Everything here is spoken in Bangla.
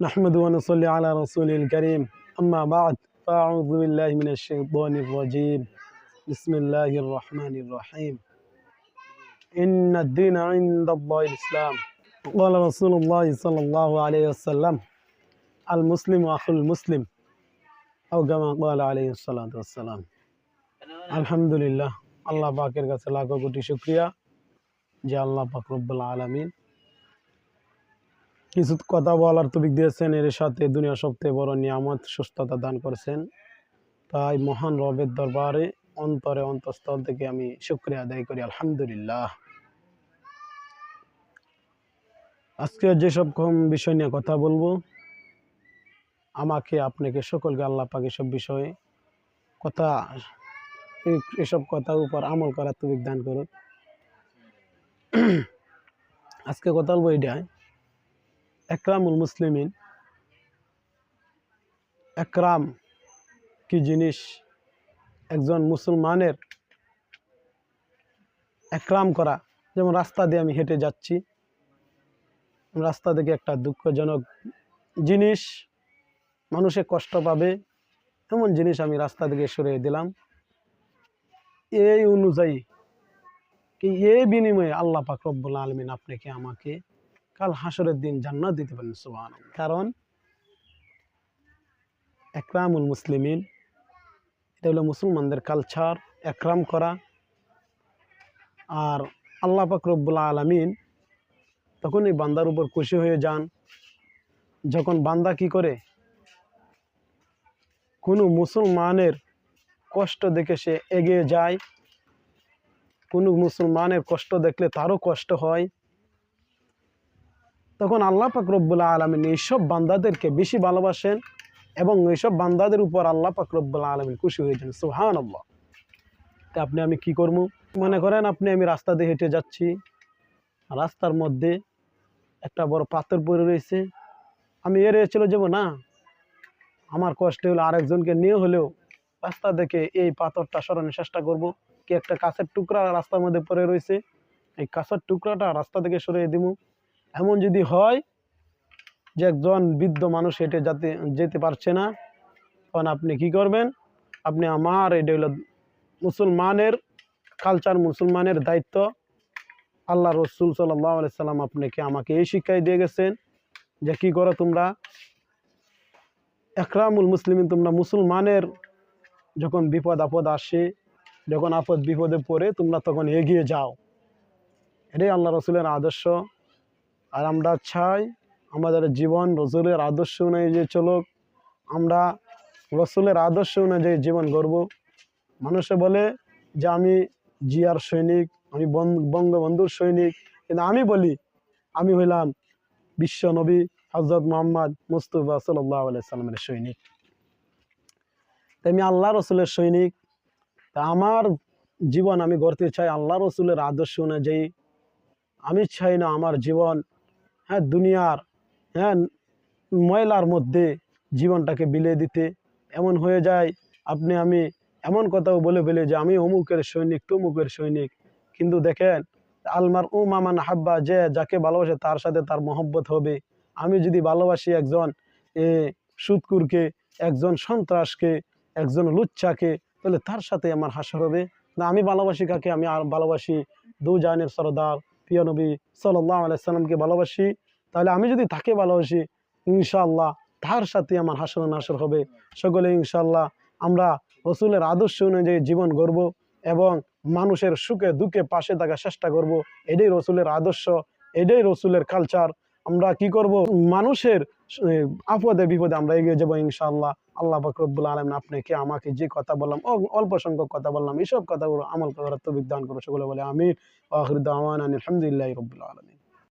نحمد ونصلي على رسول الكريم أما بعد فأعوذ بالله من الشيطان الرجيم بسم الله الرحمن الرحيم إن الدين عند الله الإسلام قال رسول الله صلى الله عليه وسلم المسلم أخو المسلم أو كما قال عليه الصلاة والسلام الحمد لله আল্লাহ পাকের কাছে লাখো কোটি শুক্রিয়া যে আল্লাহ পাক রব্বুল আলমিন কিছু কথা বলার তবিক দিয়েছেন। এর সাথে দুনিয়ার সবথেকে বড় নিয়ামত সুস্থতা দান করেছেন। তাই মহান রবের দরবারে অন্তরে অন্তঃস্থল থেকে আমি শুক্রিয়া আদায় করি। আলহামদুলিল্লাহ। আজকে যেসব কম বিষয় নিয়ে কথা বলব, আমাকে, আপনাকে, সকলকে আল্লাহ পাক এসব বিষয়ে কথা, এসব কথার উপর আমল করার তবিক দান করুন। আজকে কথা বলব এটাই একরামুল মুসলিমিন, একরাম কি জিনিস একজন মুসলমানের একরাম করা? যেমন রাস্তা দিয়ে আমি হেঁটে যাচ্ছি, রাস্তা থেকে একটা দুঃখজনক জিনিস, মানুষে কষ্ট পাবে, এমন জিনিস আমি রাস্তা থেকে সরিয়ে দিলাম। এই অনুযায়ী, এই বিনিময়ে আল্লাহ পাক রব্বুল আলমিন আপনাকে আমাকে কাল হাসরের দিন জান্নাত দিতে পারেন সুবাহ কারণ একরামুল মুসলিমিন, এটা হলো মুসলমানদের কালচার একরাম করা। আর আল্লাহ পাক রব্বুল আলমিন তখন এই বান্দার উপর খুশি হয়ে যান। যখন বান্দা কি করে? কোনো মুসলমানের কষ্ট দেখে সে এগিয়ে যায়। কোনো মুসলমানের কষ্ট দেখলে তারও কষ্ট হয়। তখন আল্লাহ পাক রব্বুল আলমিন এইসব বান্দাদেরকে বেশি ভালোবাসেন এবং এইসব বান্দাদের উপর আল্লাহ পাক রব্বুল আলমিন খুশি হয়েছেন সুহান আল্লাহ তা আপনি আমি কি করব? মনে করেন আপনি, আমি রাস্তা দিয়ে হেঁটে যাচ্ছি। রাস্তার মধ্যে একটা বড় পাথর পড়ে রয়েছে। আমি এড়িয়ে চলে যাব না, আমার কষ্ট হলো আরেকজনকে নিয়ে হলেও রাস্তা দেখে এই পাথরটা সরানোর চেষ্টা করব। কি একটা কাছের টুকরা রাস্তার মধ্যে পড়ে রয়েছে। এই কাছের টুকরাটা রাস্তা থেকে সরিয়ে দিব। এমন যদি হয় যে একজন বৃদ্ধ মানুষ হেঁটে যাতে, যেতে পারছে না, তখন আপনি কি করবেন? আপনি আমার, এটা হলো মুসলমানের কালচার মুসলমানের দায়িত্ব। আল্লাহ রসুল সাল্লাহ সাল্লাম আপনাকে আমাকে এই শিক্ষাই দিয়ে গেছেন যে কি করো তোমরা? একরামুল মুসলিম তোমরা মুসলমানের যখন বিপদ আপদ আসে, যখন আপদ বিপদে পড়ে, তোমরা তখন এগিয়ে যাও। এটাই আল্লাহ রসুলের আদর্শ। আর আমরা চাই আমাদের জীবন রসুলের আদর্শ অনুযায়ী চলুক। আমরা রসুলের আদর্শ অনুযায়ী জীবন গড়ব। মানুষে বলে যে, আমি জিয়ার সৈনিক, আমি বঙ্গবন্ধুর সৈনিক। কিন্তু আমি বলি, আমি হইলাম বিশ্ব নবী হজরত মোহাম্মদ মুস্তফা সাল্লাহ সাল্লামের সৈনিক। তাই আমি আল্লাহ রসুলের সৈনিক। তা আমার জীবন আমি গড়তে চাই আল্লাহ রসুলের আদর্শ অনুযায়ী। আমি চাই না আমার জীবন হ্যাঁ দুনিয়ার হ্যাঁ ময়লার মধ্যে জীবনটাকে বিলিয়ে দিতে এমন হয়ে যায়। আপনি, আমি এমন কথাও বলে ফেলে যে আমি অমুকের সৈনিক, তমুকের সৈনিক। কিন্তু দেখেন আলমার ও মামান হাব্বা, যে যাকে ভালোবাসে তার সাথে তার মহব্বত হবে। আমি যদি ভালোবাসি একজন, এ, সুৎকুরকে, একজন সন্ত্রাসকে, একজন লুচ্ছাকে তাহলে তার সাথে আমার হাসর হবে। না, আমি ভালোবাসি কাকে? আমি আর ভালোবাসি দু জাহানের সরদার প্রিয় নবী সাল্লাহ আলাইসাল্লামকে ভালোবাসি, তাহলে আমি যদি তাকে ভালোবাসি ইনশাল্লাহ তার সাথে আমার হাসর নাসর হবে। সকলে ইনশাল্লাহ আমরা রসুলের আদর্শ অনুযায়ী জীবন গড়ব এবং মানুষের সুখে দুঃখে পাশে থাকার চেষ্টা করব। এটাই রসুলের আদর্শ, এটাই রসুলের কালচার আমরা কি করব? মানুষের আপদে বিপদে আমরা এগিয়ে যাব ইনশাআল্লাহ। আল্লাহ বকরবুল আলম আপনাকে, আমাকে যে কথা বললাম অল্প সংখ্যক কথা বললাম এইসব কথাগুলো আমল করার তো বিজ্ঞান করো সেগুলো বলে আখরিদ আলহামদুলিল্লাহ রবুল্লা আলমিন।